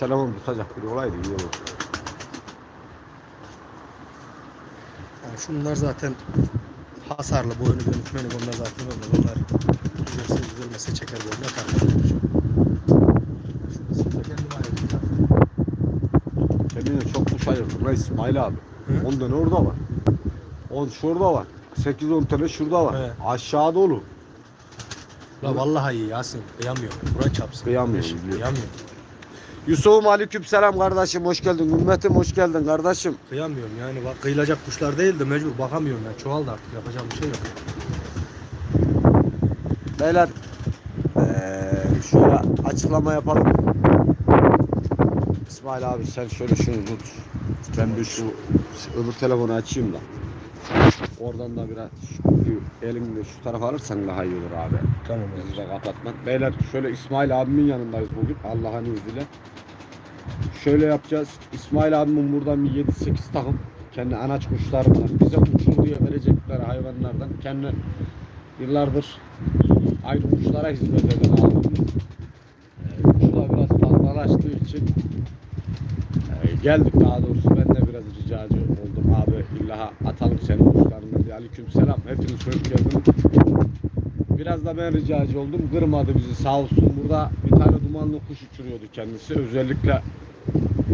telefon tutacak biri olaydı iyi olur. Yani şunlar zaten hasarlı boynu dönük onlar zaten onlar. Onlar düzelse düzelmese çeker kendim ayırdım. Kendine çok kuş ayırdım İsmail abi. Hı? 10 tane orada var. 10 şurada var. 8-10 tane şurada var. Evet. Aşağı dolu. La vallahi iyi Yasin. Kıyamıyorum. Buran çapsın. Kıyamıyorum. Kıyamıyorum. Yusuf'um aleyküm selam kardeşim. Hoş geldin. Ümmetim hoş geldin kardeşim. Kıyamıyorum yani bak kıyılacak kuşlar değil de mecbur bakamıyorum ya. Çoğaldı artık yapacağım bir şey yok. Beyler eee şöyle açıklama yapalım. İsmail abi sen şöyle şunu tut. Ben bir şu öbür telefonu açayım da. Oradan da biraz şu- elinle şu tarafa alırsan daha iyi olur abi. Tamam Bizi de kapatma. Beyler şöyle İsmail abimin yanındayız bugün. Allah'ın izniyle. Şöyle yapacağız. İsmail abimin buradan bir 7-8 takım kendi anaç kuşları var. Bize uçur diye verecekleri hayvanlardan kendi yıllardır aynı kuşlara hizmet eden abimiz. Ee, Kuşu da biraz fazlalaştığı için e, geldik daha doğrusu ben ricacı oldum abi illa atalım senin kuşlarını. Aleyküm selam. Hepiniz hoş geldiniz. Biraz da ben ricacı oldum. Kırmadı bizi sağ olsun. Burada bir tane dumanlı kuş uçuruyordu kendisi. Özellikle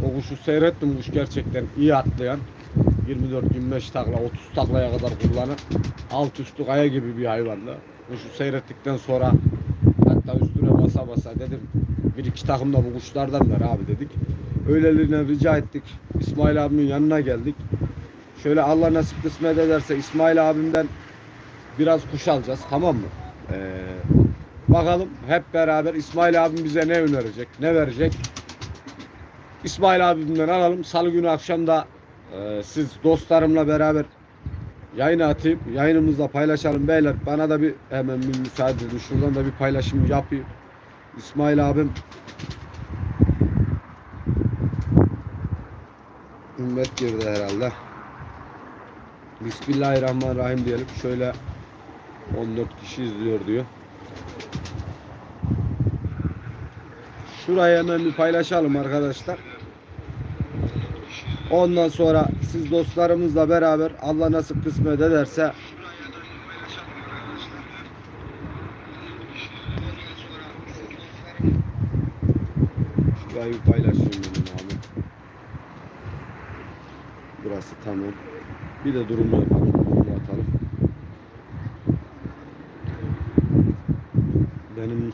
o kuşu seyrettim. Kuş gerçekten iyi atlayan. 24-25 takla, 30 taklaya kadar kullanan alt üstü kaya gibi bir hayvandı. Kuşu seyrettikten sonra hatta üstüne basa basa dedim bir iki takım da bu kuşlardan ver abi dedik. Öyleliğine rica ettik. İsmail abimin yanına geldik. Şöyle Allah nasip kısmet ederse İsmail abimden biraz kuş alacağız tamam mı? Ee, bakalım hep beraber İsmail abim bize ne önerecek, ne verecek? İsmail abimden alalım. Salı günü akşam da e, siz dostlarımla beraber yayına atayım. Yayınımızda paylaşalım beyler. Bana da bir hemen bir müsaade edin. Şuradan da bir paylaşım yapayım. İsmail abim Ümmet girdi herhalde. Bismillahirrahmanirrahim diyelim. Şöyle 14 kişi izliyor diyor. Şuraya hemen bir paylaşalım arkadaşlar. Ondan sonra siz dostlarımızla beraber Allah nasip kısmet ederse Şurayı paylaşayım benim abi. Burası tamam. Bir de durumu yapalım. Durumu atalım. Benim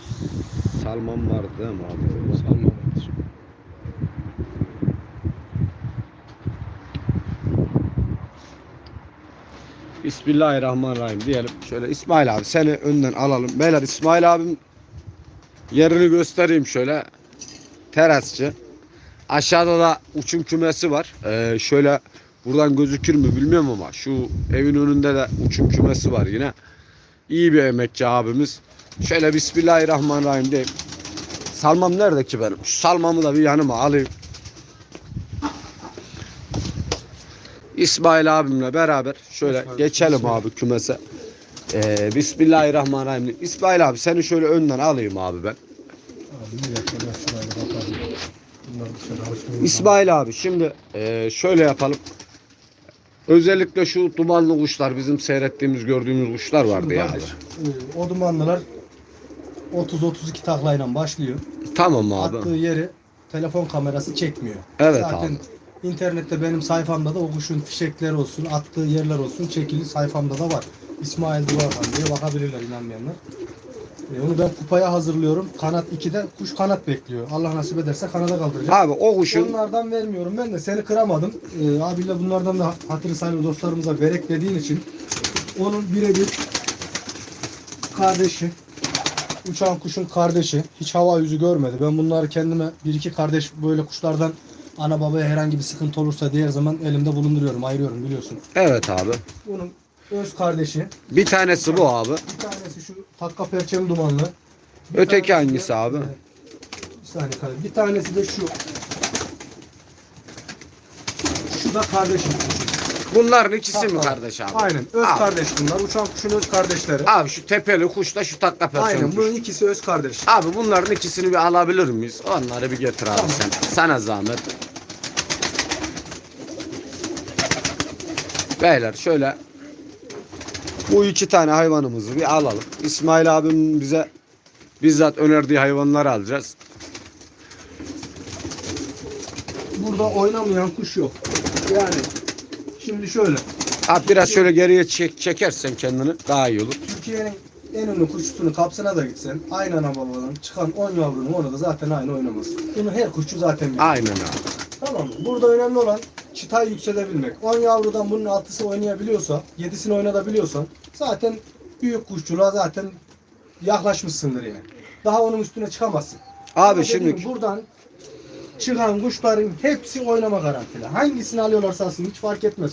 salmam vardı değil mi abi? Salma Bismillahirrahmanirrahim diyelim. Şöyle İsmail abi seni önden alalım. Beyler İsmail abim yerini göstereyim şöyle. Terasçı. Aşağıda da uçum kümesi var. Ee, şöyle buradan gözükür mü bilmiyorum ama şu evin önünde de uçum kümesi var yine. İyi bir emekçi abimiz. Şöyle Bismillahirrahmanirrahim diyeyim. Salmam nerede ki benim? Şu salmamı da bir yanıma alayım. İsmail abimle beraber şöyle Bismillah. geçelim Bismillah. abi kümese. Ee, Bismillahirrahmanirrahim. İsmail abi seni şöyle önden alayım abi ben. İsmail abi şimdi e, şöyle yapalım. Özellikle şu dumanlı kuşlar bizim seyrettiğimiz gördüğümüz kuşlar vardı Şimdi ya. kardeş, e, O dumanlılar 30-32 taklayla başlıyor. Tamam abi. Attığı yeri telefon kamerası çekmiyor. Evet Zaten abi. internette benim sayfamda da o kuşun fişekleri olsun, attığı yerler olsun çekili sayfamda da var. İsmail Duvarhan diye bakabilirler inanmayanlar. E, onu ben kupaya hazırlıyorum. Kanat 2'de kuş kanat bekliyor. Allah nasip ederse kanada kaldıracak. Abi o kuşun Onlardan vermiyorum ben de seni kıramadım. Ee, abiyle bunlardan da hatırı sayılı dostlarımıza verek dediğin için onun birebir kardeşi uçan kuşun kardeşi hiç hava yüzü görmedi. Ben bunları kendime bir iki kardeş böyle kuşlardan ana babaya herhangi bir sıkıntı olursa diğer zaman elimde bulunduruyorum, ayırıyorum biliyorsun. evet abi. Bunun öz kardeşi, Bir tanesi bu abi. bir tanesi şu takka perçem dumanlı. Bir Öteki tanesi de- hangisi abi? Bir saniye kardeşim. Bir tanesi de şu. Şu da kardeşim. Bunların ikisi mi Takla. kardeş abi? Aynen. Öz Abi. kardeş bunlar. Uçan kuşun öz kardeşleri. Abi şu tepeli kuşla şu takla perçem Aynen. kuş. Bunun ikisi öz kardeş. Abi bunların ikisini bir alabilir miyiz? Onları bir getir abi Tamam. sen. Sana zahmet. Beyler şöyle bu iki tane hayvanımızı bir alalım. İsmail abim bize bizzat önerdiği hayvanları alacağız. Burada oynamayan kuş yok. Yani şimdi şöyle. Abi biraz şöyle geriye çek, çekersen kendini daha iyi olur. Türkiye'nin en ünlü kuşçusunun kapsına da gitsen aynı ana babadan çıkan 10 yavrunun orada zaten aynı oynamaz. Bunu her kuşçu zaten bilir. Aynen abi. Tamam mı? Burada önemli olan çıtayı yükselebilmek. 10 yavrudan bunun altısı oynayabiliyorsa, 7'sini oynatabiliyorsan zaten büyük kuşçuluğa zaten yaklaşmışsındır yani. Daha onun üstüne çıkamazsın. Abi Ama şimdi gibi buradan çıkan kuşların hepsi oynama garantili. Hangisini alıyorlarsa alsın hiç fark etmez.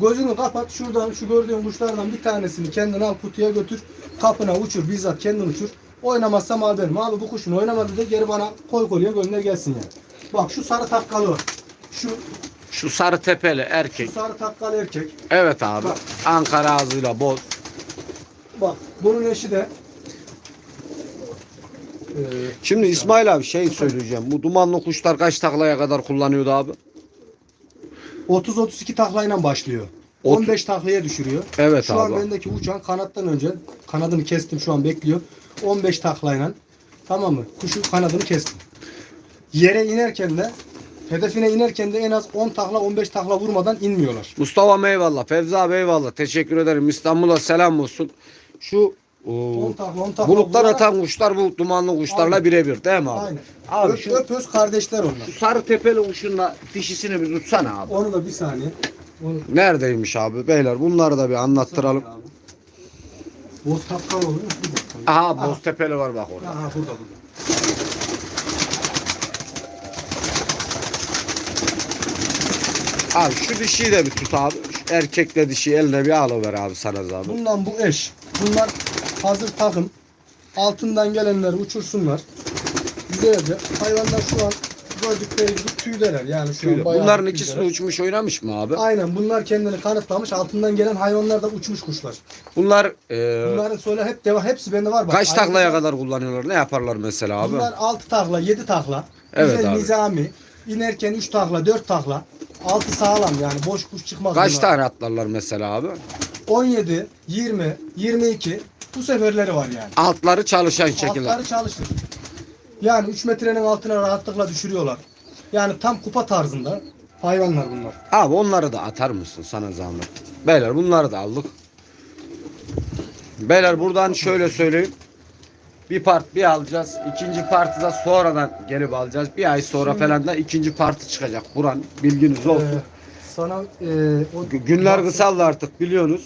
Gözünü kapat şuradan şu gördüğün kuşlardan bir tanesini kendin al kutuya götür. Kapına uçur bizzat kendin uçur. Oynamazsam al benim. Abi bu kuşun oynamadı de geri bana koy kolye gönder gelsin yani. Bak şu sarı takkalı. Şu, şu sarı tepeli şu erkek. sarı takkalı erkek. Evet abi. Bak. Ankara ağzıyla boz. Bak bunun eşi de Ee, Şimdi İsmail abi şey söyleyeceğim. Bu dumanlı kuşlar kaç taklaya kadar kullanıyordu abi? 30-32 taklayla başlıyor. Ot- 15 taklaya düşürüyor. Evet şu abi. an bendeki uçan kanattan önce kanadını kestim şu an bekliyor. 15 taklayla tamam mı? Kuşun kanadını kestim. Yere inerken de hedefine inerken de en az 10 takla 15 takla vurmadan inmiyorlar. Mustafa eyvallah. Fevzi abi eyvallah. Teşekkür ederim. İstanbul'a selam olsun. Şu 10 o, takla 10 takla bulutlar atan kuşlar bu dumanlı kuşlarla Aynen. birebir değil mi abi? Aynen. Abi öp, şu, öp öz kardeşler onlar. şu sarı tepeli kuşunla dişisini bir tutsana abi. Onu da bir saniye. Onu Neredeymiş abi? Beyler bunları da bir anlattıralım. Boz mu? Bir dakika. Aha boz tepeli var bak orada. Aha burada burada. Abi şu dişiyi de bir tut abi. Şu erkekle dişi eline bir alıver abi sana zahmet. Bundan bu eş. Bunlar hazır takım. Altından gelenleri uçursunlar. Güzelce. Hayvanlar şu an gördükleri gibi tüydeler. Yani şu an bayağı Bunların bir ikisi de tüydeler. uçmuş oynamış mı abi? Aynen bunlar kendini kanıtlamış. Altından gelen hayvanlar da uçmuş kuşlar. Bunlar e, Bunların söyle hep deva hepsi bende var bak. kaç Ayrıca taklaya kadar kullanıyorlar? Ne yaparlar mesela abi? Bunlar 6 takla, 7 takla. Evet Güzel abi. nizami. İnerken 3 takla, 4 takla. Altı sağlam yani boş kuş çıkmaz. Kaç bunlar. tane atlarlar mesela abi? 17, 20, 22 bu seferleri var yani. Altları çalışan şekilde. Altları çalışır. Yani 3 metrenin altına rahatlıkla düşürüyorlar. Yani tam kupa tarzında hayvanlar bunlar. Abi onları da atar mısın sana zahmet? Beyler bunları da aldık. Beyler buradan şöyle söyleyeyim. Bir part bir alacağız. İkinci partı da sonradan gelip alacağız. Bir ay sonra Şimdi- falan da ikinci partı çıkacak. Buran bilginiz olsun. Ee, sana e, o Gü- Günler kısaldı artık biliyorsunuz.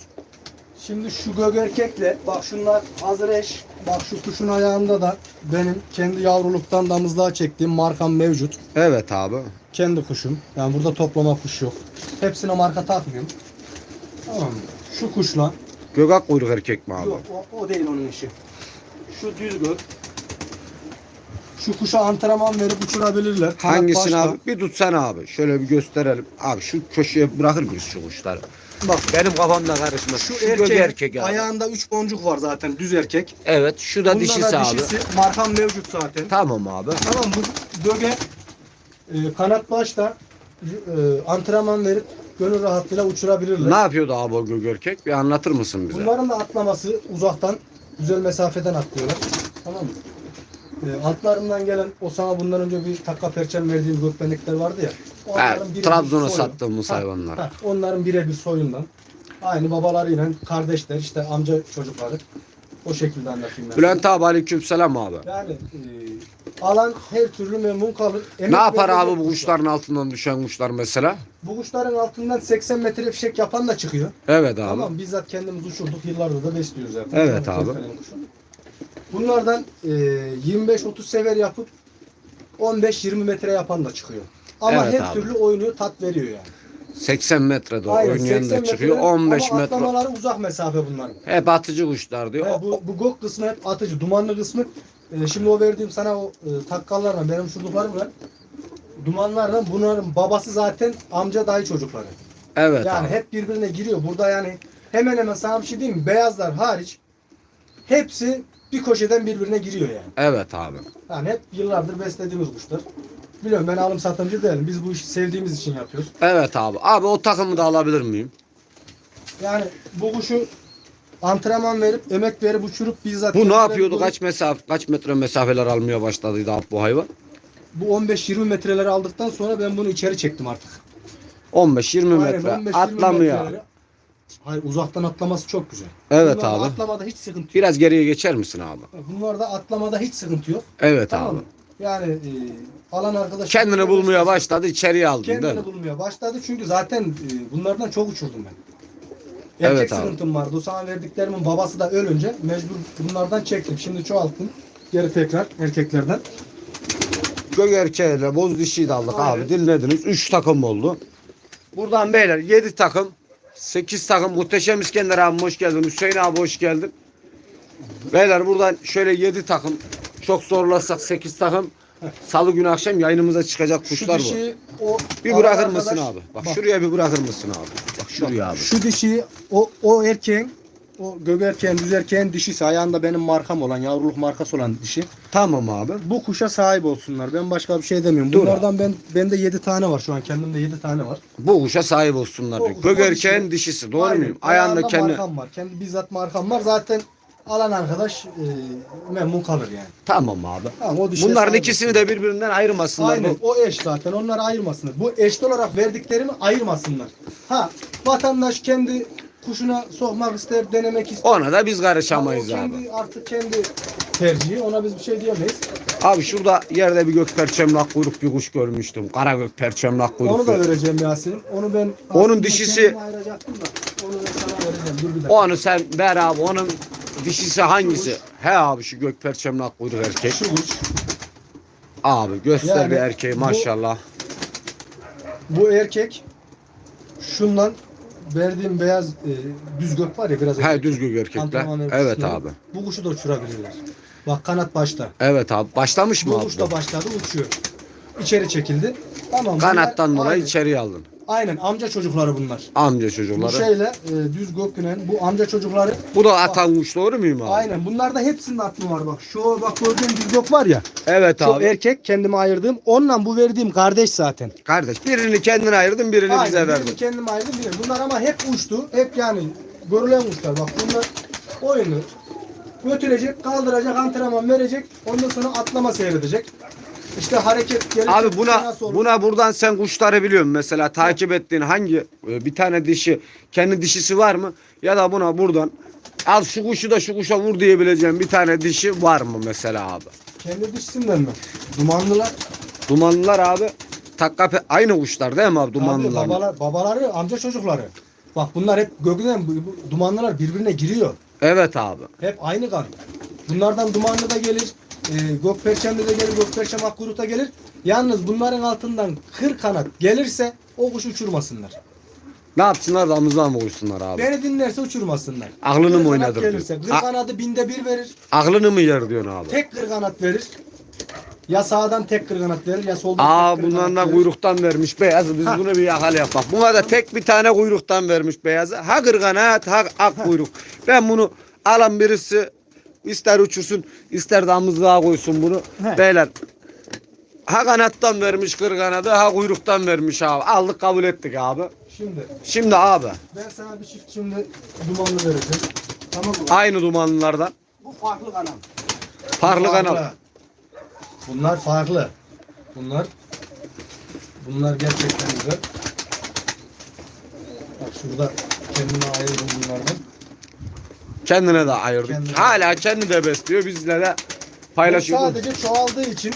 Şimdi şu gök erkekle bak şunlar hazır eş. Bak şu kuşun ayağında da benim kendi yavruluktan damızlığa çektiğim markam mevcut. Evet abi. Kendi kuşum. Yani burada toplama kuş yok. Hepsine marka takmıyorum. Tamam mı? Şu kuşla Gökak kuyruk erkek mi abi? Yok o, o değil onun işi. Şu düz gök. Şu kuşa antrenman verip uçurabilirler. Kanat Hangisini abi? Bir tutsana abi. Şöyle bir gösterelim. Abi şu köşeye bırakır mıyız şu kuşları? Bak Benim kafamda karışmaz. şu, Şu, erkek, erkek abi. ayağında 3 boncuk var zaten düz erkek. Evet şu da Bunda dişisi da abi. dişisi markam mevcut zaten. Tamam abi. Tamam bu göge e, kanat başta e, antrenman verip gönül rahatlığıyla uçurabilirler. Ne yapıyordu abi o gök erkek? Bir anlatır mısın bize? Bunların da atlaması uzaktan güzel mesafeden atlıyorlar. Tamam mı? E, altlarından gelen o sana bundan önce bir takka perçem verdiğim gökbenekler vardı ya. Birebir Trabzon'a sattığımız Ha, hayvanlar. ha, onların birebir soyundan. Aynı babalarıyla kardeşler işte amca çocukları. O şekilde anlatayım ben. Bülent abi aleykümselam abi. Yani e, alan her türlü memnun kalır. Emek Ne yapar abi bu kuşlar. kuşların altından düşen kuşlar mesela? Bu kuşların altından 80 metre fişek yapan da çıkıyor. Evet abi. Tamam bizzat kendimiz uçurduk yıllardır da besliyoruz zaten. Evet Tamam, abi. Bunlardan e, 25-30 sever yapıp 15-20 metre yapan da çıkıyor. Ama Evet her abi. türlü oynuyor, tat veriyor yani. 80 metrede Aynen, oynayan 80 da çıkıyor. metre 15 ama metre. atlamaları uzak mesafe bunların. Hep atıcı kuşlar diyor. He, bu, bu gök kısmı hep atıcı. Dumanlı kısmı e, şimdi o verdiğim sana o e, takkallarla benim şurduklarımla dumanlarla bunların babası zaten amca dayı çocukları. Evet yani abi. hep birbirine giriyor. Burada yani hemen hemen sana bir şey diyeyim mi? Beyazlar hariç hepsi bir koşeden birbirine giriyor yani. Evet abi. Yani hep yıllardır beslediğimiz kuşlar. Biliyorum ben alım satımcı değilim. Biz bu işi sevdiğimiz için yapıyoruz. Evet abi. Abi o takımı da alabilir miyim? Yani bu kuşu antrenman verip, emek verip uçurup bizzat... Bu ne yapıyordu? bulup- Kaç mesafe kaç metre mesafeler almaya başladıydı abi bu hayvan? Bu 15-20 metreleri aldıktan sonra ben bunu içeri çektim artık. 15-20 Aynen, metre 15-20 atlamıyor. metreleri- Hayır uzaktan atlaması çok güzel. Evet Bunlarda abi. Atlamada hiç sıkıntı yok. Biraz geriye geçer misin abi? Bunlarda atlamada hiç sıkıntı yok. Evet Tamam abi. mı? Yani e, alan arkadaş Kendini bulmaya başladı, içeriye aldın değil mi? Kendini bulmaya başladı çünkü zaten e, bunlardan çok uçurdum ben. Erkek Evet abi. sıkıntım vardı. O sana verdiklerimin babası da ölünce mecbur bunlardan çektim. Şimdi çoğalttım. Geri tekrar erkeklerden. Gök erkeğiyle boz dişiyi de aldık Aynen. abi. Dinlediniz. 3 takım oldu. Buradan beyler 7 takım. 8 takım. Muhteşem İskender abi hoş geldin. Hüseyin abi hoş geldin. Beyler buradan şöyle 7 takım. Çok zorlarsak 8 takım. Salı günü akşam yayınımıza çıkacak kuşlar dişi o Bir bırakır arkadaş- mısın abi? Bak, Bak, şuraya bir bırakır mısın abi? Bak şuraya abi. Şu dişi o o erkeğin o gök erkeğin düz erkeğin dişisi ayağında benim markam olan yavruluk markası olan dişi. Tamam abi. Bu kuşa sahip olsunlar. Ben başka bir şey demiyorum. Dur Bunlardan ben bende 7 tane var şu an. Kendimde 7 tane var. Bu kuşa sahip olsunlar diyor. O- o erkeğin dişi- dişisi. Doğru Aynen. muyum? Ayağında kendi. markam var. Kendi bizzat markam var. Zaten alan arkadaş e, memnun kalır yani. Tamam abi. Tamam, o Bunların sahip ikisini de birbirinden ayırmasınlar. Aynen. Bu- O eş zaten. Onları ayırmasınlar. Bu eşli olarak verdiklerimi ayırmasınlar. Ha vatandaş kendi kuşuna sokmak ister, denemek ister. Ona da biz karışamayız Ama o abi. kendi, Artık kendi tercihi. Ona biz bir şey diyemeyiz. Abi şurada yerde bir gök perçemlak kuyruk bir kuş görmüştüm. Kara gök perçemlak kuyruk. Onu da vereceğim Yasin. Onu ben Onun aslında dişisi- kendime ayıracaktım da. Onu ben sana vereceğim. Dur bir dakika. Onu sen ver abi. Onun dişisi hangisi? He abi şu gök perçemlak kuyruk erkek. Şu kuş. Abi göster Yani bir erkeği bu- maşallah. Bu erkek şundan verdiğim beyaz e, düz gök var ya biraz He erkek. düz gök erkekler. Antrenman Evet kuşları. abi. Bu kuşu da uçurabilirler. Bak kanat başta. Evet abi. Başlamış mı Bu abi? kuş da başladı uçuyor. İçeri çekildi. Tamam. Kanattan dolayı aynen, içeriye aldın. Aynen amca çocukları bunlar. Amca Bu çocukları. şeyle e, düz gökünen bu amca çocukları Bu da atan kuş doğru muyum abi? aynen bunlarda hepsinin atlı var bak. Şu bak gördüğün düz gök var ya. Evet Şu abi. erkek kendime ayırdığım. Onunla bu verdiğim kardeş zaten. Kardeş birini kendine ayırdın birini Aynen, bize birini verdin. kendime ayırdım birini. Bunlar ama hep uçtu. Hep yani görülen kuşlar. Bak bunlar oyunu götürecek, kaldıracak, antrenman verecek. Ondan sonra atlama seyredecek. İşte hareket gelecek. Abi buna buna buradan sen kuşları biliyorsun mesela takip ettiğin hangi e, bir tane dişi kendi dişisi var mı ya da buna buradan al şu kuşu da şu kuşa vur diyebileceğim bir tane dişi var mı mesela abi? kendi dişinden mi? Dumanlılar. Dumanlılar abi takka aynı kuşlar değil mi abi Abi dumanlılar? babalar, babaları, amca çocukları. Bak bunlar hep bu dumanlılar birbirine giriyor. Evet abi. Hep aynı kan. Bunlardan dumanlı da gelir. E, gökperçemde de gelir, gökperçem akkuyrukta gelir. Yalnız bunların altından kır kanat gelirse o kuş uçurmasınlar. Ne yapsınlar damızlığa mı koysunlar abi? Beni dinlerse uçurmasınlar. Aklını Kır mı kanat oynadır Gelirse, diyor. kır kanadı binde bir verir. Aklını mı yer diyorsun abi? Tek kır kanat verir. Ya sağdan tek kır kanat verir ya soldan Aa tek kır bundan kanat da verir. kuyruktan vermiş beyazı biz Ha. bunu bir yakalayak bak. Buna da tek bir tane kuyruktan vermiş beyazı. Ha kırganat ha ak kuyruk. Ben bunu alan birisi ister uçursun ister damızlığa koysun bunu. He. Beyler ha kanattan vermiş kırganadı ha kuyruktan vermiş abi. Aldık kabul ettik abi. Şimdi Şimdi abi ben sana bir çift şimdi dumanlı vereceğim. Tamam mı? aynı dumanlılardan Bu farklı kanal. farklı kanal. Bunlar farklı. Bunlar bunlar gerçekten güzel. Bak şurada kendime ayırdım bunlardan. Kendine de ayırdık. Kendine. Hala kendi de besliyor bizle de paylaşıyor. sadece çoğaldığı için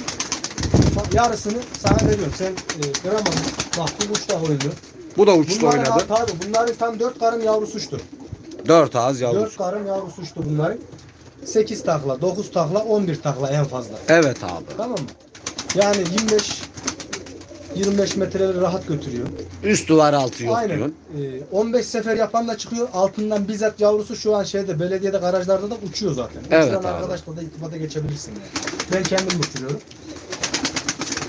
yarısını sana veriyorum. Sen e, kıramadın. Bak bu da oynuyor. Bu da uçtu Bunların, oynadı. tabii bunların tam 4 karım yavrusu uçtu. Dört ağız 4 yavrusu. karım yavrusu uçtu bunların. 8 takla, 9 takla, 11 takla en fazla. Evet abi. Tamam mı? Yani 25 25 metreleri rahat götürüyor. Üstü var altı yok Aynen. diyorsun. Ee, 15 sefer yapan da çıkıyor. Altından bizzat yavrusu şu an şeyde belediyede garajlarda da uçuyor zaten. Evet Uçuran abi. arkadaşla da irtibata geçebilirsin yani. Ben kendim uçuruyorum.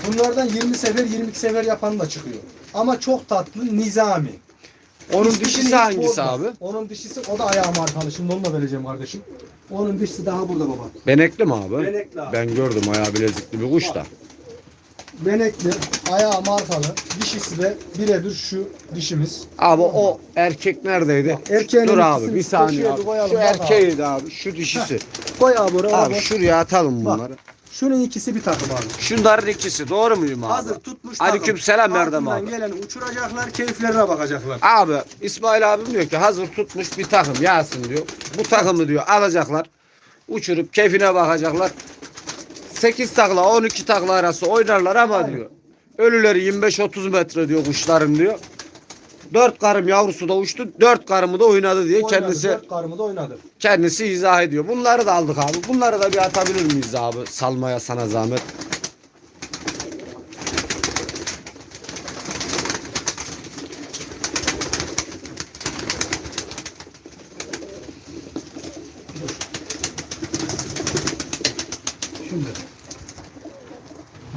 Bunlardan 20 sefer 22 sefer yapan da çıkıyor. Ama çok tatlı nizami. Onun İsmini dişisi hiç hangisi bozma. abi? Onun dişisi o da ayağı markalı. Şimdi onu da vereceğim kardeşim. Onun dişisi daha burada baba. Benekli mi abi? Benekli abi. Ben gördüm ayağı bilezikli bir kuş da. Benekli, ayağı markalı. Dişisi de birebir şu dişimiz. Abi o erkek neredeydi? Erkeğin Dur abi bir saniye abi. Şu erkeğiydi abi. Şu dişisi. Koy abi oraya. Abi şuraya atalım Bak. bunları. Şunun ikisi bir takım abi. Şunların ikisi doğru muyum abi? Hazır tutmuş Aleyküm selam Erdem abi. geleni uçuracaklar, keyiflerine bakacaklar. Abi İsmail abim diyor ki hazır tutmuş bir takım Yasin diyor. Bu takımı diyor alacaklar. Uçurup keyfine bakacaklar. 8 takla 12 takla arası oynarlar ama Aynen. diyor. Ölüleri 25-30 metre diyor kuşların diyor. 4 karım yavrusu da uçtu. 4 karımı da oynadı diye Oynadı, kendisi dört karımı da oynadı. kendisi izah ediyor. Bunları da aldık abi. Bunları da bir atabilir miyiz abi? Salmaya sana zahmet.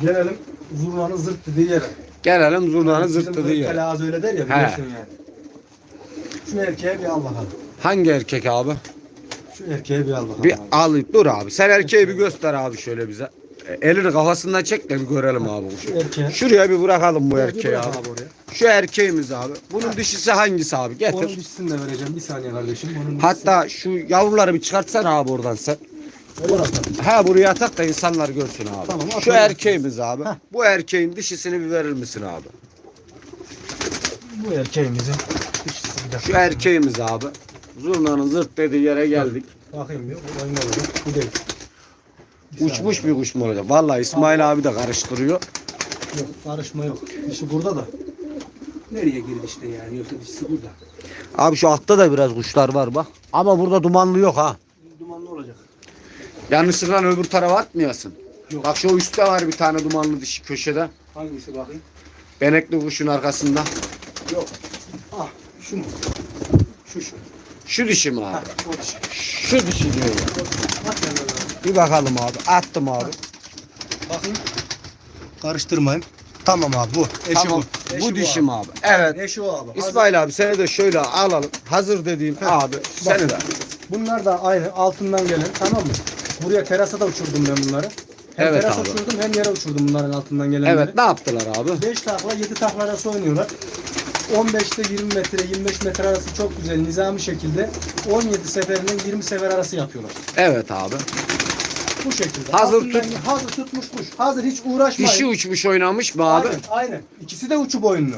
Gelelim zurnanın zırt dediği yere. Gelelim zurnanın Bizim zırt dediği böyle yer. Kelaz öyle der ya biliyorsun yani. Şu erkeğe bir al bakalım. Hangi erkek abi? Şu erkeğe bir al bakalım. Bir abi. al dur abi. Sen erkeği bir göster abi şöyle bize. E, Elini kafasından çek de bir görelim abi. Şu erkeğe. Şuraya bir bırakalım bu erkeği abi. abi oraya. Şu erkeğimiz abi. Bunun dişisi hangisi abi? Onun Getir. dişisini de vereceğim. Bir saniye kardeşim. Bunun dişisi- Hatta şu yavruları bir çıkartsana abi oradan sen. Ha buraya atak da insanlar görsün abi. Tamam, Şu erkeğimiz abi. Bu erkeğin dişisini bir verir misin abi? Bu erkeğimizin dişisi bir dakika. Şu erkeğimiz abi. Zurnanın zırt dediği yere geldik. Bakayım bir. Oyun olacak. Bu değil. Bir Uçmuş bir kuş mu olacak? Vallahi İsmail abi de karıştırıyor. Yok karışma yok. Dişi burada da. Nereye girdi işte yani? Yoksa dişisi burada. Abi şu altta da biraz kuşlar var bak. Ama burada dumanlı yok ha. Yanlışlıkla öbür tarafa atmayasın. Yok. Bak şu üstte var bir tane dumanlı dişi köşede. Hangisi bakayım? Benekli kuşun arkasında. Yok. Ah şu mu? Şu şu. Şu dişi mi Ha, abi? o dişi. Şu dişi diyor. Bak yanına doğru. Bir bakalım abi. Attım abi. Bakayım. Karıştırmayın. Tamam abi bu. Eşi tamam. bu. Eşi Bu dişi abi. abi? Evet. Eşi o abi. Hazır. İsmail abi seni de şöyle alalım. Hazır dediğin abi. Seni de. Bunlar da aynı altından gelen tamam mı? Buraya terasa da uçurdum ben bunları. Hem Evet terasa abi. uçurdum hem yere uçurdum bunların altından gelenleri. Evet ne yaptılar abi? 5 takla 7 takla arası oynuyorlar. 15'te 20 metre 25 metre arası çok güzel nizami şekilde 17 seferinden 20 sefer arası yapıyorlar. Evet abi. Bu şekilde. Hazır Altından- Hazır tutmuş kuş. Hazır hiç uğraşmayın. Dişi uçmuş oynamış mı abi? Aynen, aynen. İkisi de uçup oyunlu.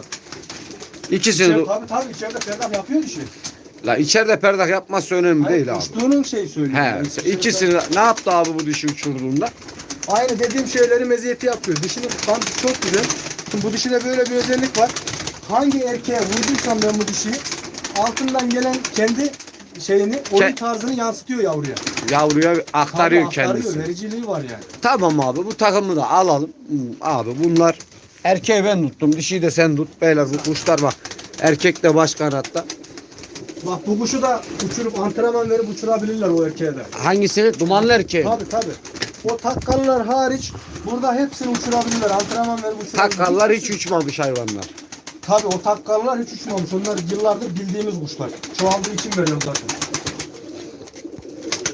İkisini de. tabii tabii içeride ferdah yapıyor dişi. La içeride perdak yapması önemli Hayır, değil abi. Uçtuğunun şeyi söylüyor. He, Yani ikisini ne yaptı abi bu dişi uçurduğunda? Aynı dediğim şeyleri meziyeti yapıyor. Dişinin kantısı çok güzel. Şimdi bu dişide böyle bir özellik var. Hangi erkeğe vurduysam ben bu dişiyi altından gelen kendi şeyini, oyun Ke- tarzını yansıtıyor yavruya. Yavruya aktarıyor Tabii kendisi. vericiliği var yani. Tamam abi bu takımı da alalım. Abi bunlar erkeği ben tuttum. Dişiyi de sen tut. Beyler bu kuşlar bak. Erkek de baş kanatta. Bak bu kuşu da uçurup antrenman verip uçurabilirler o erkeğe de. Hangisi? Dumanlı erkeği. Tabi tabi. O takkallar hariç burada hepsini uçurabilirler. Antrenman verip uçurabilirler. Takkallar hiç uçmamış hayvanlar. Tabi o takkallar hiç uçmamış. Onlar yıllardır bildiğimiz kuşlar. Çoğaldığı için veriyorum zaten.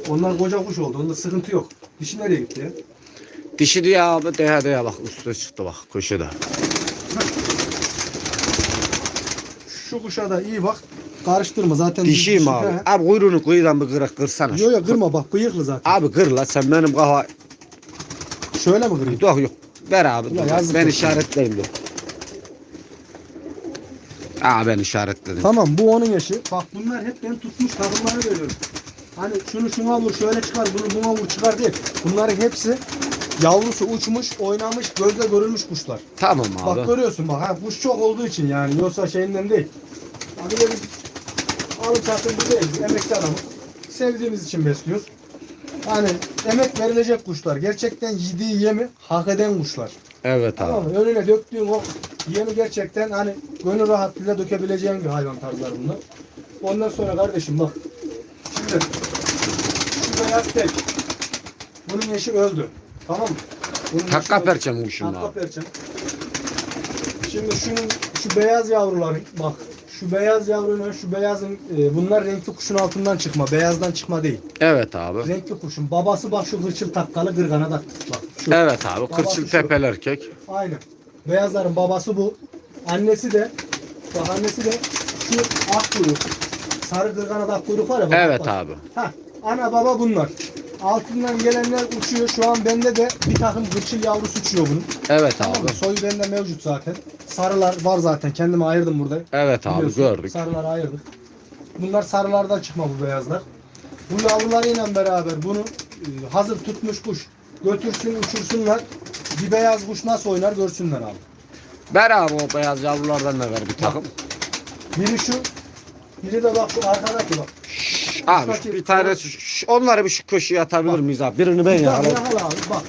Onlar koca kuş oldu. Onda sıkıntı yok. Dişi nereye gitti ya? Dişi diye abi deha deha bak üstüne çıktı bak köşede. Şu kuşa da iyi bak. Karıştırma zaten. Dişi- abi. He. Abi kuyruğunu kıyıdan bir kırık kırsana. Yok yok kırma bak bıyıklı zaten. Abi kır la sen benim kafa... Şöyle mi kırayım? Yok yok. Ver abi. Ulan dur. Ben işaretleyeyim dur. Aa ben işaretledim. Tamam bu onun yaşı. Bak bunlar hep ben tutmuş takımları veriyorum. Hani şunu şuna vur şöyle çıkar bunu buna vur çıkar değil. Bunların hepsi yavrusu uçmuş oynamış gözle görülmüş kuşlar. Tamam abi. Bak görüyorsun bak ha kuş çok olduğu için yani yoksa şeyinden değil. Hani böyle alıp bu değil. Emekli adamı. Sevdiğimiz için besliyoruz. Hani emek verilecek kuşlar. Gerçekten yediği yemi hak eden kuşlar. Evet abi. Tamam mı? Önüne döktüğün o yemi gerçekten hani gönül rahatlığıyla dökebileceğin bir hayvan tarzları bunlar. Ondan sonra kardeşim bak. Şimdi şu beyaz tek. Bunun yaşı öldü. Tamam mı? Bunun Takka perçem kuşum Takka abi. perçem. Şimdi şunun şu beyaz yavruların bak Şu beyaz yavruyla şu beyazın e, bunlar renkli kuşun altından çıkma. Beyazdan çıkma değil. Evet abi. Renkli kuşun. Babası bak şu hırçıl takkalı gırgana da bak. Şu. Evet abi. Babası Kırçıl şu. tepel erkek. Aynen. Beyazların babası bu. Annesi de bak annesi de şu ak kuyruk. Sarı gırgana da ak kuyruk var ya. bak, Evet bak. abi. Ha, ana baba bunlar. Altından gelenler uçuyor. Şu an bende de bir takım hırçıl yavrusu uçuyor bunun. Evet Tamam abi. Soyu bende mevcut zaten. Sarılar var zaten. Kendime ayırdım burada. Evet abi Biliyorsun, gördük. Sarıları ayırdık. Bunlar sarılardan çıkma bu beyazlar. Bu yavrularıyla beraber bunu e, hazır tutmuş kuş götürsün uçursunlar. Bir beyaz kuş nasıl oynar görsünler abi. Ver abi o beyaz yavrulardan da ver bir takım. Biri şu, biri de bak şu arkadaki bak. Şşş, abi şu bir tanesi şu- şu- onları bir şu köşeye atabilir Bak. miyiz abi? Birini ben Bak yakalayayım. yakala abi bak.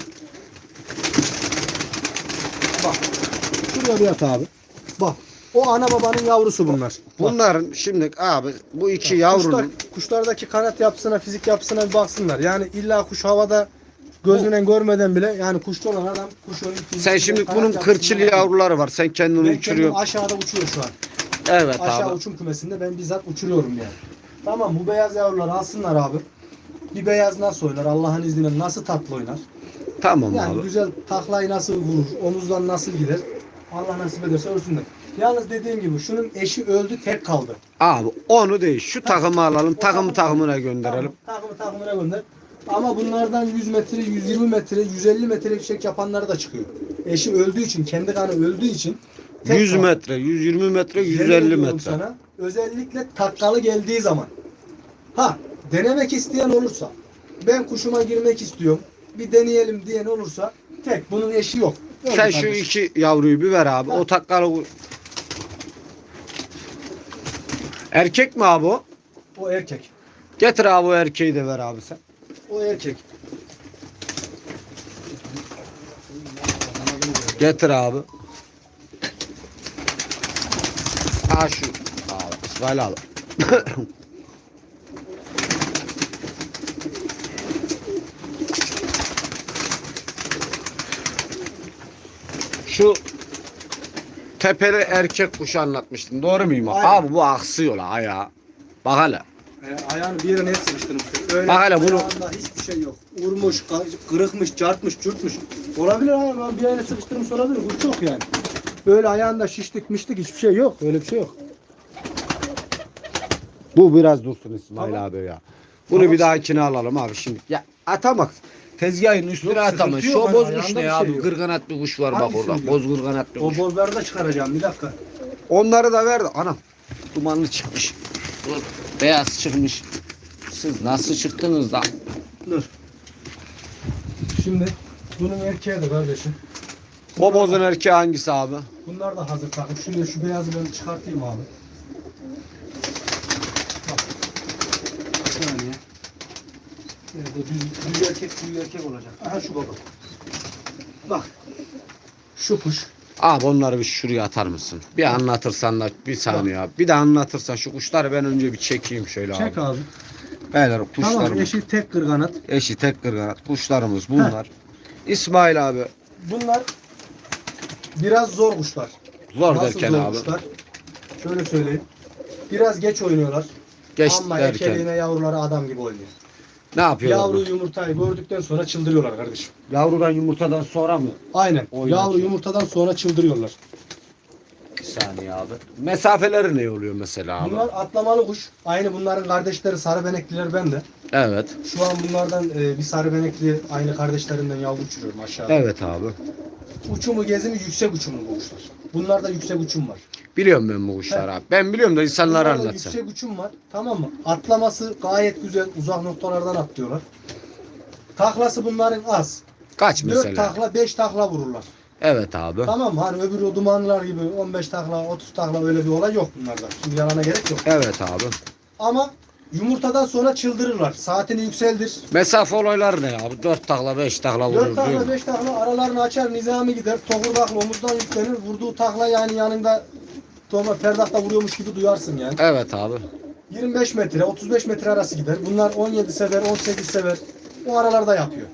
Bak. Şuraya bir at abi. Bak. O ana babanın yavrusu bunlar. Bak. Bunların şimdi abi bu iki Kuşlar, yavrunun kuşlardaki kanat yapısına, fizik yapısına bir baksınlar. Yani illa kuş havada gözüne görmeden bile yani kuşçu olan adam kuşun fizik sen şimdi bunun kırçıl yavruları var. Sen kendini Ben uçuruyorsun. aşağıda uçuyor şu an. Evet Aşağı abi. uçum kümesinde ben bizzat uçuruyorum yani. Tamam bu beyaz yavruları alsınlar abi. Bir beyaz nasıl oynar? Allah'ın izniyle nasıl tatlı oynar? Tamam Yani abi. güzel taklayı nasıl vurur? Omuzdan nasıl gider? Allah nasip ederse ölsünler. Yalnız dediğim gibi şunun eşi öldü tek kaldı. Abi onu değil. Şu takımı alalım. Takımı takımına gönderelim. Takımı takımına gönder. Ama bunlardan 100 metre, 120 metre, 150 metre fişek yapanları da çıkıyor. Eşi öldüğü için, kendi kanı öldüğü için tek 100 kaldı. metre, 120 metre, Yemin 150 ediyorum metre. Sana, özellikle takkalı geldiği zaman. Ha, denemek isteyen olursa, ben kuşuma girmek istiyorum, bir deneyelim diyen olursa, tek bunun eşi yok. Öyle Sen şu kardeşim. iki yavruyu bir ver abi. Ha. O takkalı Erkek mi abi o? O erkek. Getir abi o erkeği de ver abi sen. O erkek. Getir abi. Ha şu. Abi, İsmail abi. şu tepeli erkek kuşu anlatmıştın. Doğru muyum? Aynen. Abi bu aksıyor la ayağı. Bak hele. E, ayağını bir sıkıştırmıştır. Öyle Bak hele bunu- hiçbir şey yok. Vurmuş, kırıkmış, çarpmış, çürtmüş. Olabilir abi. Bir yere sıkıştırmış olabilir. Bu çok yani. Böyle ayağında şişlik mişlik hiçbir şey yok. Öyle bir şey yok. Bu biraz dursun İsmail Tamam. abi ya. Bunu Tamam. bir dahakine alalım abi şimdi. Ya atamaz. Tezgahın üstüne Yok, atamaz. sıkıntı Şu yok. boz Ayağında kuş bir ne şey yok. Gırganat bir kuş var bak Hangisini orada. diyor? Boz gırganat bir O kuş. bozları da çıkaracağım. Bir dakika. Onları da ver de anam. Dumanlı çıkmış. Dur, Beyaz çıkmış. Siz nasıl çıktınız da? Dur. Şimdi bunun erkeği de kardeşim. O bozun erkeği hangisi abi? Bunlar da hazır takım. Şunu şu beyazı ben çıkartayım abi. Bak. Bir saniye. Nerede düz, düz erkek düz erkek olacak. Aha şu baba. Bak. Şu kuş. Abi onları bir şuraya atar mısın? Bir anlatırsan da bir saniye abi. Bir de anlatırsan şu kuşları ben önce bir çekeyim şöyle abi. Çek abi. Beyler Tamam kuşlarımız. eşi tek kırganat. Eşi tek kırganat kuşlarımız bunlar. İsmail abi Bunlar biraz zor kuşlar. zor Nasıl derken zor abi. kuşlar? Şöyle söyleyeyim. Biraz geç oynuyorlar. Geç Ama derken. erkeliğine yavruları adam gibi oynuyor. Ne yapıyorlar? Yavru Yavru... yumurtayı gördükten sonra çıldırıyorlar kardeşim. Yavrudan yumurtadan sonra mı? Aynen. Oynar. Yavru yumurtadan sonra çıldırıyorlar. Bir saniye abi. Mesafeleri ne oluyor mesela abi? Bunlar atlamalı kuş. Aynı bunların kardeşleri sarı benekliler bende. Evet. Şu an bunlardan e, bir sarı benekli aynı kardeşlerimden yavru uçuruyorum aşağıda. Evet abi. Uçumu gezimi yüksek uçumlu bu kuşlar. Bunlarda yüksek uçum var. Biliyorum ben bu kuşları abi. Ben biliyorum da insanlara Bunlarda anlatsam. yüksek uçum var. Tamam mı? Atlaması gayet güzel. Uzak noktalardan atlıyorlar. Taklası bunların az. Kaç 4 mesela? takla 5 takla vururlar. Evet abi. Tamam mı? Hani öbür o dumanlar gibi 15 takla 30 takla öyle bir olay yok bunlarda. Şimdi yalana gerek yok. Evet abi. Ama yumurtadan sonra çıldırırlar. Saatini yükseldir. Mesafe olayları ne abi? 4 takla 5 takla 4 vurur diyor. takla mu? 5 takla aralarını açar nizami gider. Tokurdakla omuzdan yüklenir. Vurduğu takla yani yanında Toma Ferdak'ta vuruyormuş gibi duyarsın yani. Evet abi. 25 metre 35 metre arası gider. Bunlar 17 sever 18 sever. O aralarda yapıyor.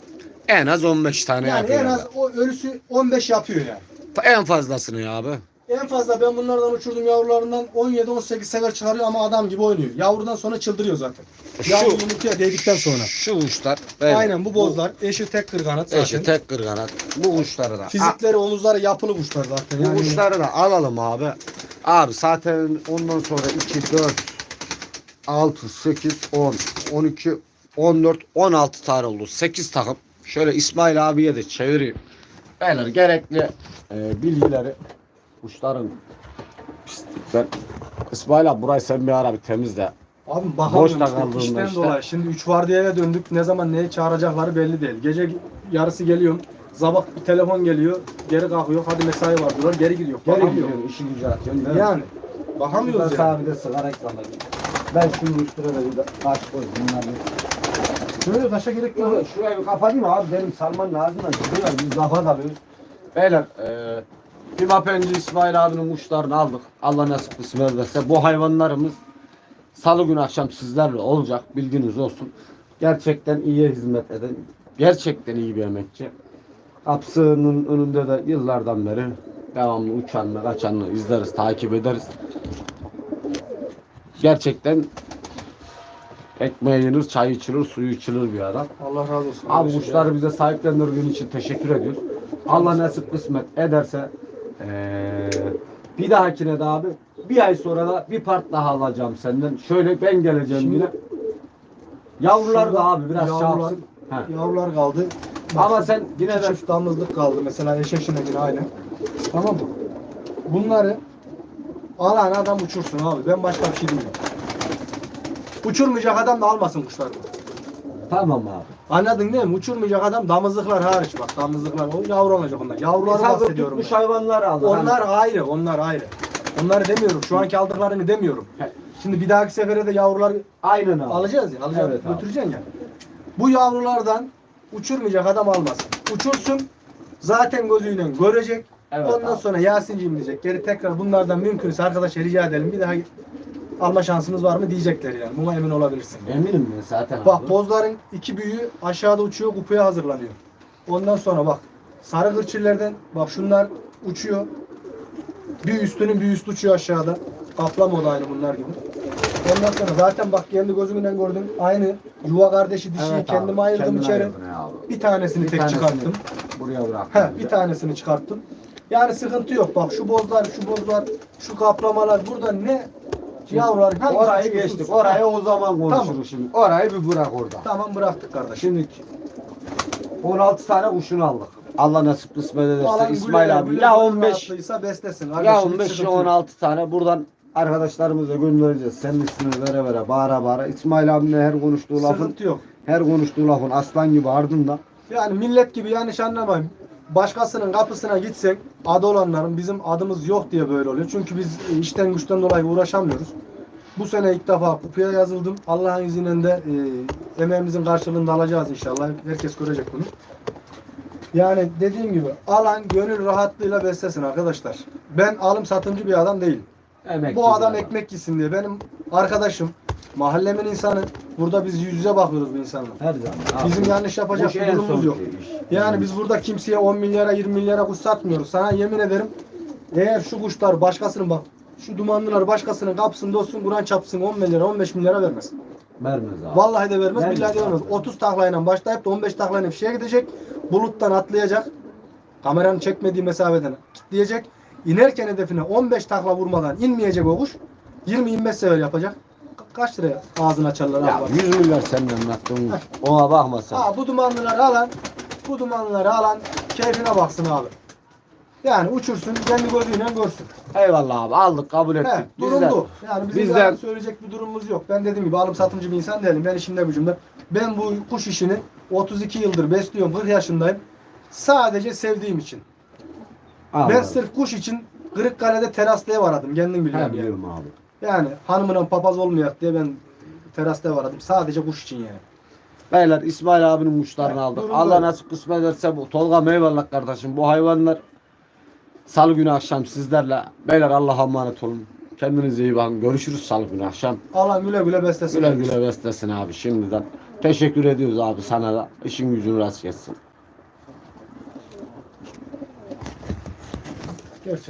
En az 15 tane Yani en yapıyor. az o ölüsü 15 yapıyor yani. En fazlasını ya abi. En fazla ben bunlardan uçurdum yavrularından 17-18 sefer çıkarıyor ama adam gibi oynuyor. Yavrudan sonra çıldırıyor zaten. Şu- Yavru yumurtaya değdikten sonra. Şu kuşlar. beyler, Aynen bu bozlar. Eşi tek kırganat zaten. Eşi tek kırganat. Bu kuşları da. Fizikleri, omuzları yapılı kuşlar zaten. Bu Yani kuşları da alalım abi. Abi zaten ondan sonra 2, 4, 6, 8, 10, 12, 14, 16 tane oldu. 8 takım. Şöyle İsmail abiye de çevireyim. Beyler gerekli e, bilgileri kuşların pislikten. İsmail abi burayı sen bir ara bir temizle. Abi bakamıyorum da işte, kaldığında işten işte. dolayı. Şimdi 3 vardiyaya döndük. Ne zaman neye çağıracakları belli değil. Gece yarısı geliyorum. Sabah bir telefon geliyor. Geri kalkıyor. Hadi mesai var diyorlar. Geri gidiyor. Geri Bakamıyor. gidiyorsun işi gücü atıyorsun. değil mi? Yani. Bakamıyoruz Şurada yani. sağa bir de sigara gir. Ben şunu üstüne de bir taş koy. Bunlar ne? Şöyle taşa gerek yok. Şuraya bir kapatayım abi benim Salman'ın ağzından çıkıyor biz lafa dalıyoruz. Beyler e, bir mapenci İsmail abinin kuşlarını aldık. Allah nasip kısmet ederse bu hayvanlarımız salı günü akşam sizlerle olacak bilginiz olsun. Gerçekten iyi hizmet eden, gerçekten iyi bir emekçi. Kapısının önünde de yıllardan beri devamlı uçanlı, kaçanlı izleriz, takip ederiz. Gerçekten ekmeği yenir, çay içilir, suyu içilir bir adam. Allah razı olsun. Abi kuşları bize sahiplendirdiğin için teşekkür ediyoruz. Allah nasip kısmet ederse eee, bir dahakine de abi bir ay sonra da bir part daha alacağım senden. Şöyle ben geleceğim Şimdi- yine. Yavrular da abi biraz yavrular- çarpsın. He. Yavrular kaldı. Ama sen yine de çift damızlık kaldı. Mesela eşeşine yine aynı. Tamam mı? Bunları alan adam uçursun abi. Ben başka bir şey demiyorum. Uçurmayacak adam da almasın kuşları. Tamam abi. Anladın değil mi? Uçurmayacak adam damızlıklar hariç bak. Damızlıklar o yavru olacak onlar. Yavruları hazır bahsediyorum. tutmuş ben. hayvanları aldık. Onlar ayrı, onlar ayrı. Onları demiyorum. Şu anki aldıklarını demiyorum. Şimdi bir dahaki sefere de yavrular Aynen abi. alacağız ya. Alacağız, Evet götüreceksin ya. Bu yavrulardan uçurmayacak adam almasın. Uçursun. Zaten gözüyle görecek. Evet Ondan abi. sonra Yasin'cim diyecek. Geri tekrar bunlardan mümkünse arkadaşa rica edelim. Bir daha alma şansımız var mı diyecekler yani. Buna emin olabilirsin. Eminim ben zaten Bak abi. bozların iki büyüğü aşağıda uçuyor, kupaya hazırlanıyor. Ondan sonra bak sarı hırçillerden bak şunlar uçuyor. Bir üstünün bir üstü uçuyor aşağıda. Kaplama da aynı bunlar gibi. Ondan sonra zaten bak kendi gözümden gördüm. Aynı yuva kardeşi dişiyi Evet abi, kendime ayırdım kendine içeri. ayırdın ya abi. Bir tanesini Bir tek tanesini çıkarttım. Buraya bıraktım. He, bir tanesini çıkarttım. Yani sıkıntı yok. Bak şu bozlar, şu bozlar, şu kaplamalar burada ne yavrular hangisi Orayı geçtik. Orayı o zaman konuşuruz Tamam. şimdi. Orayı bir bırak orada. Tamam bıraktık kardeş. Şimdi 16 tane kuşunu aldık. Allah nasip kısmet ederse İsmail abi. Ya gönül 15 rahatlığıysa beslesin. ya Kardeşim, hiç 15 sıkıntı ya yok. 16 tane buradan arkadaşlarımıza göndereceğiz. Senin ismini vere vere bağıra bağıra. İsmail abinin her konuştuğu lafın Sıkıntı yok. her konuştuğu lafın aslan gibi ardında. Yani millet gibi yanlış anlamayın. Başkasının kapısına gitsek adı olanların bizim adımız yok diye böyle oluyor. Çünkü biz işten güçten dolayı uğraşamıyoruz. Bu sene ilk defa kupaya yazıldım. Allah'ın izniyle de e, emeğimizin karşılığını da alacağız inşallah. Herkes görecek bunu. Yani dediğim gibi alan gönül rahatlığıyla beslesin arkadaşlar. Ben alım satımcı bir adam değilim. Emekçi Bu adam bir ekmek yesin diye. Benim arkadaşım, mahallemin insanı. Burada biz yüz yüze bakıyoruz bu insanla. Her zaman. abi. Bizim yanlış yapacak bir şey en durumumuz yok. iş. Yani biz burada kimseye 10 milyara 20 milyara kuş satmıyoruz. Sana yemin ederim eğer şu kuşlar başkasının bak şu dumanlılar başkasının kapısında olsun Kur'an çapsın 10 milyara 15 milyara vermez. vermez abi. Vallahi de vermez Vermez billahi de vermez. abi. 30 taklayla başlayıp da 15 taklayla fişeye gidecek. Buluttan atlayacak. Kameranın çekmediği mesafeden kitleyecek. İnerken hedefine 15 takla vurmadan inmeyecek o kuş. 20-25 sefer yapacak. Ka- Kaç liraya ağzını açarlar abi Ya bak. 100 milyar senden attın. Ona bakma sen. Ha bu dumanlıları alan, bu dumanlıları alan keyfine baksın abi. Yani uçursun, kendi gözüyle görsün. Eyvallah abi aldık kabul ettik. He, durum Bizden- bu. Yani bizim bizden- söyleyecek bir durumumuz yok. Ben dediğim gibi alım satımcı bir insan değilim. Ben işimde gücümde. Ben bu kuş işini 32 yıldır besliyorum. 40 yaşındayım. Sadece sevdiğim için. Abi. Ben sırf kuş için Kırıkkale'de terasta ev aradım. Kendim He, biliyorum yani. biliyorum abi. Yani hanımına papaz olmayak diye ben terasta varadım. Sadece kuş için yani. Beyler İsmail abinin muşlarını aldık. Allah nasip kısmet ederse bu. Tolga eyvallah kardeşim. Bu hayvanlar salı günü akşam sizlerle. Beyler Allah'a emanet olun. Kendinize iyi bakın. Görüşürüz salı günü akşam. Allah güle güle beslesin. Güle güle beslesin abi şimdiden. Teşekkür ediyoruz abi sana da. İşin gücün rast gelsin. Gerçekten.